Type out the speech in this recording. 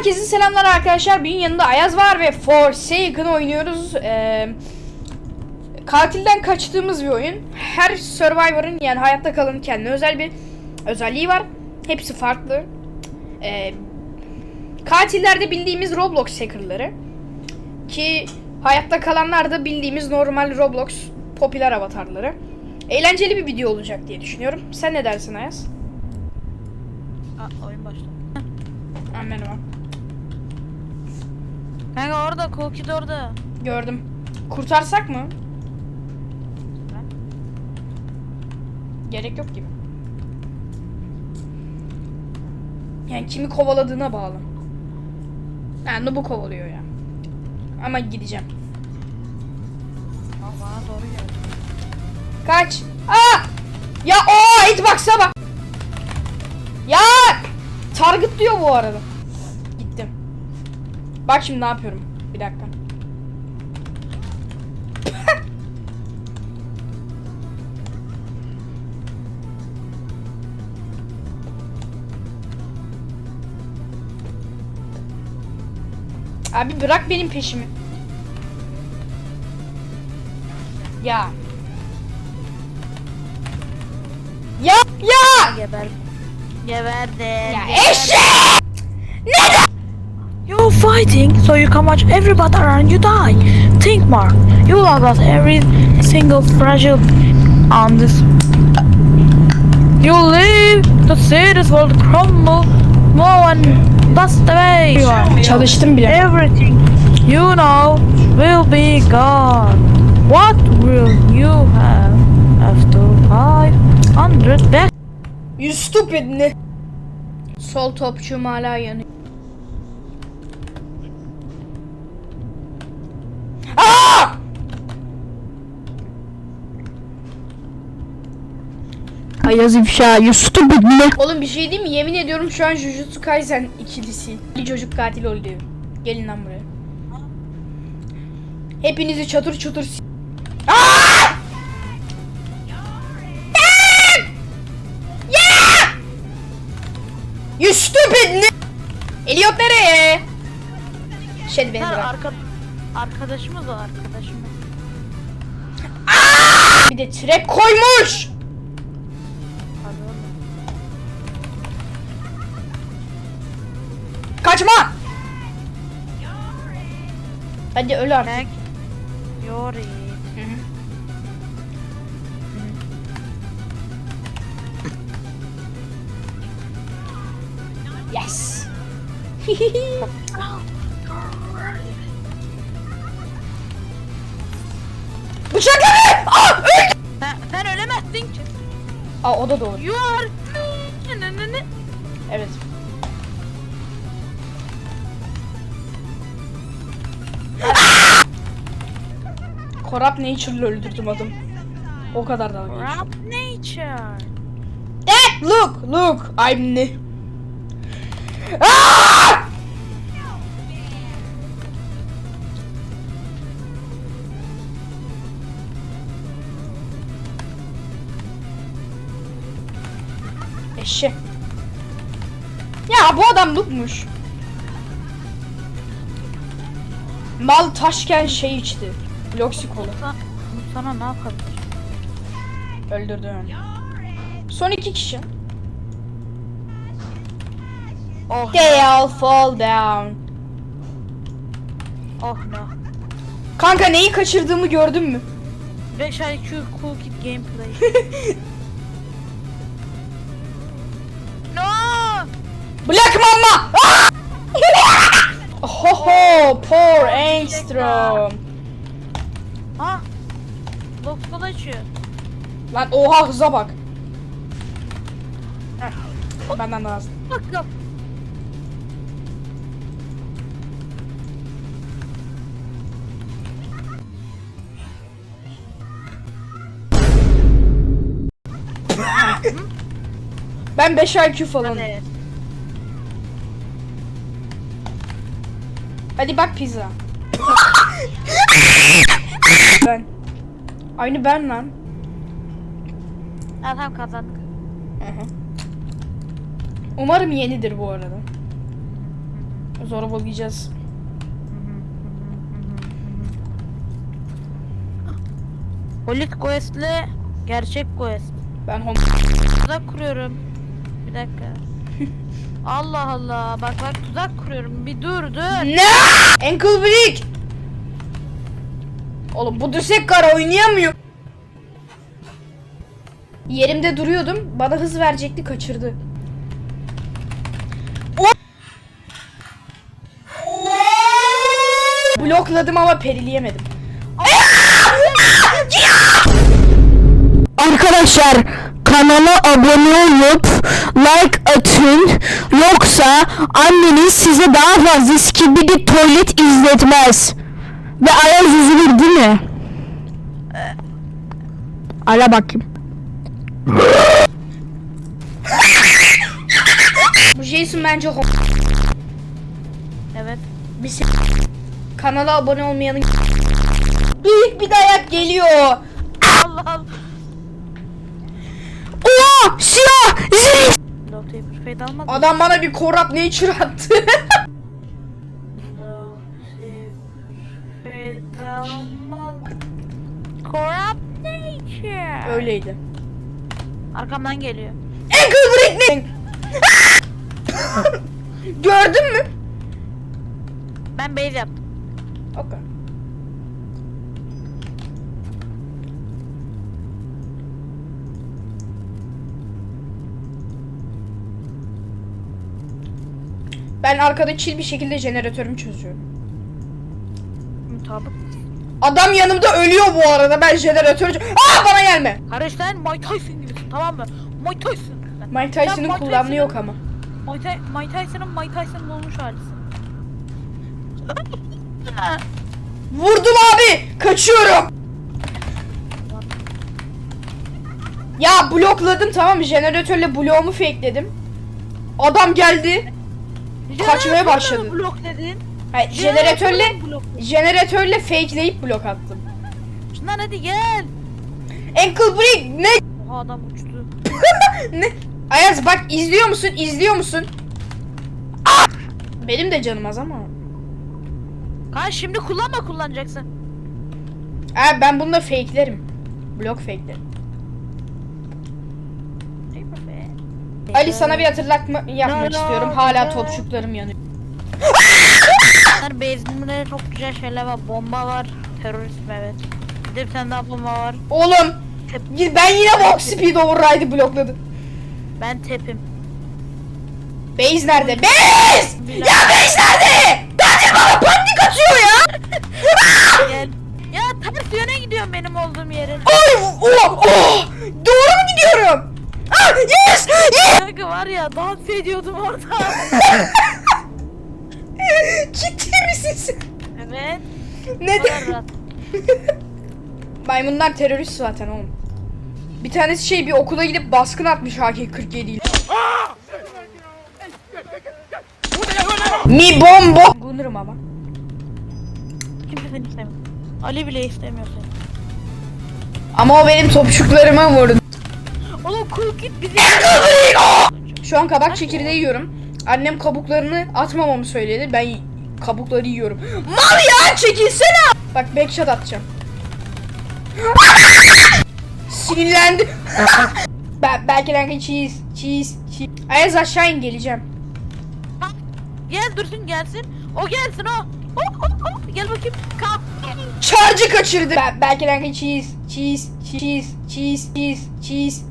Herkese selamlar arkadaşlar. Benim yanında Ayaz var ve Forsaken oynuyoruz. Ee, katilden kaçtığımız bir oyun. Her Survivor'ın yani hayatta kalanın kendine özel bir özelliği var. Hepsi farklı. Ee, katillerde bildiğimiz Roblox hackerları. Ki hayatta kalanlar da bildiğimiz normal Roblox popüler avatarları. Eğlenceli bir video olacak diye düşünüyorum. Sen ne dersin Ayaz? Aa, oyun başladı. O. Kanka orada, Cookie de orada. Gördüm. Kurtarsak mı? Gerek yok gibi. Yani kimi kovaladığına bağlı. Yani bu kovalıyor ya. Ama gideceğim. Aa, bana doğru geldi. Kaç. Aa! Ya o hitbox'a bak. Ya! Target diyor bu arada. Bak şimdi ne yapıyorum. Bir dakika. Abi bırak benim peşimi. Ya. Ya ya Geber. Geberdi. ya eşek! You're fighting, so you can watch everybody around you die. Think more. You will lose every single fragile on this. You live to see this world crumble. More and that's the way. Çalıştım bile. Everything you know will be gone. What will you have after 500 back? You stupid ne? Sol topçum hala yanıyor. Aa! Ayaz ifşa, you stupid ne? Oğlum bir şey değil mi? Yemin ediyorum şu an Jujutsu Kaisen ikilisi. Bir çocuk katil oluyor. Gelin lan buraya. Hepinizi çatır çutur s-! You stupid ne? Elliot nereye? Şey beni Ha, bırak. arka, arkadaşımız o arkadaşımız. Bir de trap koymuş. Hadi öl artık. Tek. Yori. Hı hı. Yes. Bıçakladı! Aa öldü! Sen, sen ölemezsin ki. Aa o da doğru. You are... Ne, ne, ne? Evet. Corrupt Nature'la öldürdüm adım. O kadar geçiyor. Rap nature. Dad, look, look, I'm ne? Aa! Eşek. Ya bu adam lookmuş. Mal taşken şey içti. Bloxikolu. Sana, bu sana ne yapabilir? Öldürdü onu. Son iki kişi. Oh They all fall down. Oh no. Kanka neyi kaçırdığımı gördün mü? 5 IQ cool kid gameplay. no! Black Mama! Ah! Oho, poor Angstrom. Ha? Box'ta açıyor. Lan oha hıza bak. Heh, Benden daha hızlı. Bak yap. Ben 5 IQ falan. Hadi. Hadi bak pizza. ben. Aynı ben lan. Ha tamam kazandık. Hı. Umarım yenidir bu arada. Zorbalayacağız. Polit quest'le gerçek quest. Ben hom Tuzak kuruyorum. Bir dakika. Allah Allah. Bak bak tuzak kuruyorum. Bir dur dur. Ne? Ankle break. Oğlum bu düşek kara oynayamıyor. Yerimde duruyordum. Bana hız verecekti kaçırdı. Blokladım ama perileyemedim. Arkadaşlar kanala abone olup like atın yoksa anneniz size daha fazla skibidi tuvalet izletmez. Ve Ayaz üzülür değil mi? Ara bakayım. Bu Jason bence hom Evet. bir se- Kanala abone olmayanın Büyük bir dayak geliyor. Allah Allah. Oha siyah zil. Doctor Fade almadı. Adam bana bir corrupt nature attı. Corrupt nature. Öyleydi. Arkamdan geliyor. Ankle ne? Gördün mü? Ben base yaptım. Okay. Ben arkada chill bir şekilde jeneratörümü çözüyorum. Mutabık. Adam yanımda ölüyor bu arada. Ben jeneratörü... çö- Aa bana gelme. Kardeş sen Mike Tyson gibisin tamam mı? Mike Tyson. Mike Tyson'ın Mike kullanımı yok ama. Mike, Mike Tyson'ın Mike Tyson'ın olmuş halisin. Vurdum abi. Kaçıyorum. Ya blokladım tamam mı? Jeneratörle bloğumu fakeledim. Adam geldi. Kaçmaya başladı. Blok dedin. Hayır, jeneratörle Blok. jeneratörle fakeleyip blok attım. Şundan hadi gel. Ankle break ne? Oha adam uçtu. ne? Ayaz bak izliyor musun? İzliyor musun? Ah! Benim de canım az ama. Kan şimdi kullanma kullanacaksın. Abi ben bunu da fakelerim. Blok fakelerim. Ali sana bir hatırlatma yapmak istiyorum. Hala topçuklarım yanıyor. Bunlar base'imde çok güzel şeyler var. Bomba var. Terörist evet. Bir de bir tane daha bomba var. Oğlum ben yine Walk Speed Override'ı blokladım. Ben tepim. Base nerede? Base! Ya base nerede? Neden? kadar rahat. Maymunlar terörist zaten oğlum. Bir tanesi şey bir okula gidip baskın atmış AK-47 ile. Mi bombo. Gunurum ama. Kimse seni istemiyor. Ali bile istemiyor seni. Ama o benim topçuklarıma vurdu. Oğlum cool kid bizi... Şu an kabak çekirdeği yiyorum. Annem kabuklarını atmamamı söyledi. Ben kabukları yiyorum. Mal ya çekilsene. Bak backshot atacağım. Sinirlendi. ben belki de cheese, cheese, cheese. Ayaz aşağı in geleceğim. Gel dursun gelsin. O gelsin o. Hop hop hop. Gel bakayım. Kalk. Charge'ı kaçırdı. Ben belki de cheese, cheese, cheese, cheese, cheese, cheese, cheese.